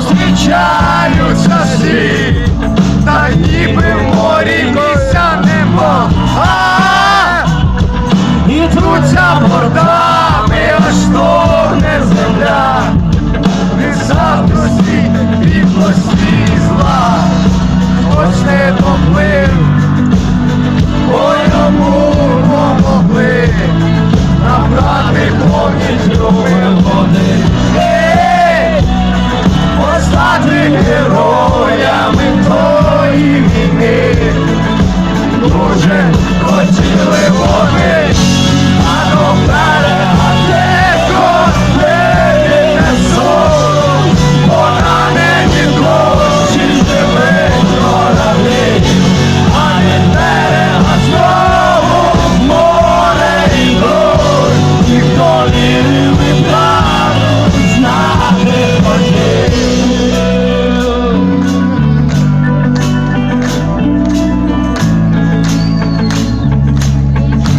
зустрічаються всі, та ніби в морі місця нема, і труться бортами, аж торне земля, не завтра світ підлості.